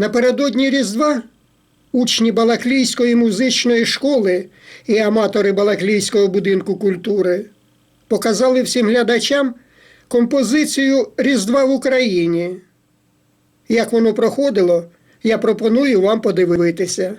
Напередодні Різдва учні Балаклійської музичної школи і аматори Балаклійського будинку культури показали всім глядачам композицію Різдва в Україні. Як воно проходило, я пропоную вам подивитися.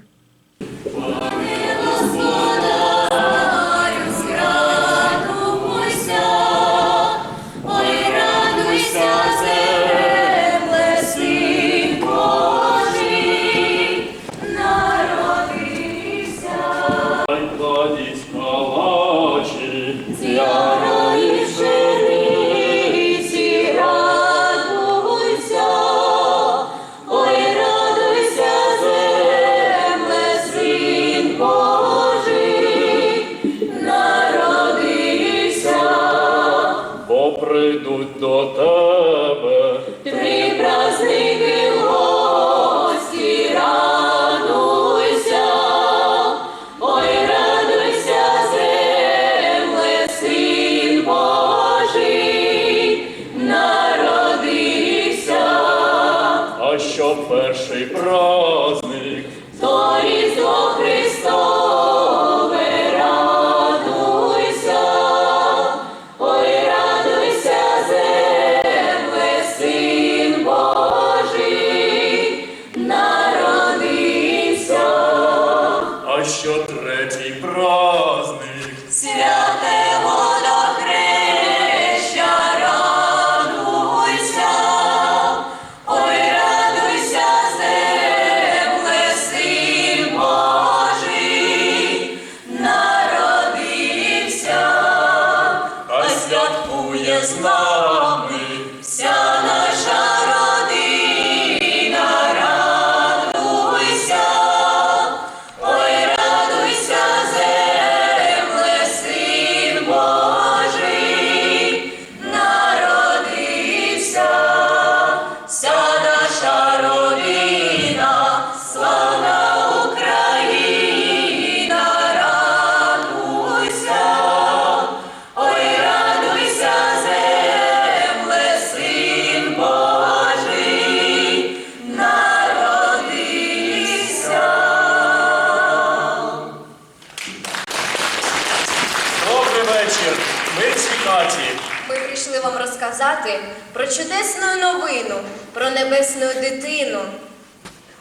розказати про чудесну новину, про небесну дитину.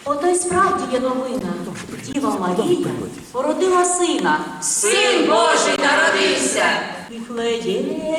Ото й справді є новина. Діва Марія породила сина. Син Божий народився. Іхлеєміно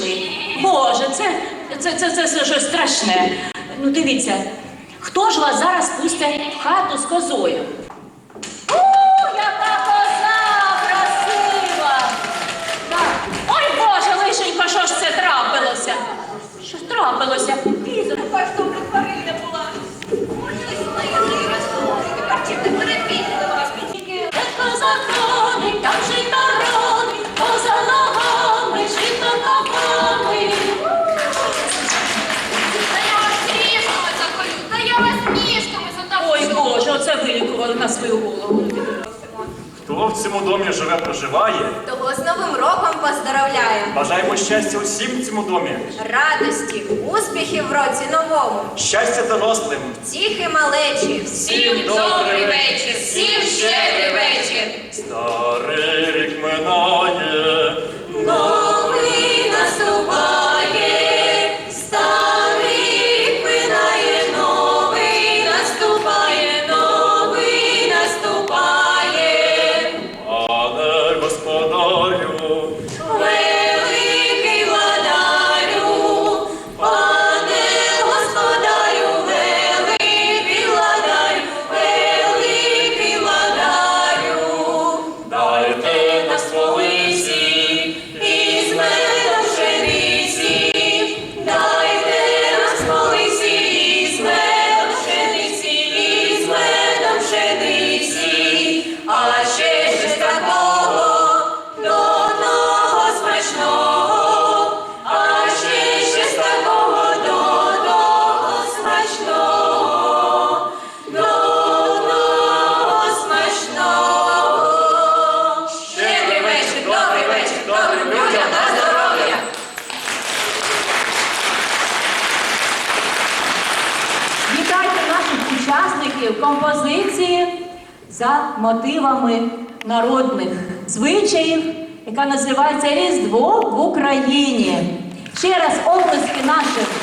прийшли. Боже, це це, це, це, це щось страшне. Ну, дивіться, хто ж вас зараз пустить в хату з козою? цьому домі живе, проживає. Того з Новим роком поздоровляємо. Бажаємо щастя усім в цьому домі. Радості, успіхів в році новому. Щастя дорослим. Тіхи малечі. Всім добрий вечір. композиції за мотивами народних звичаїв, яка називається Різдво в Україні. Ще раз області наших.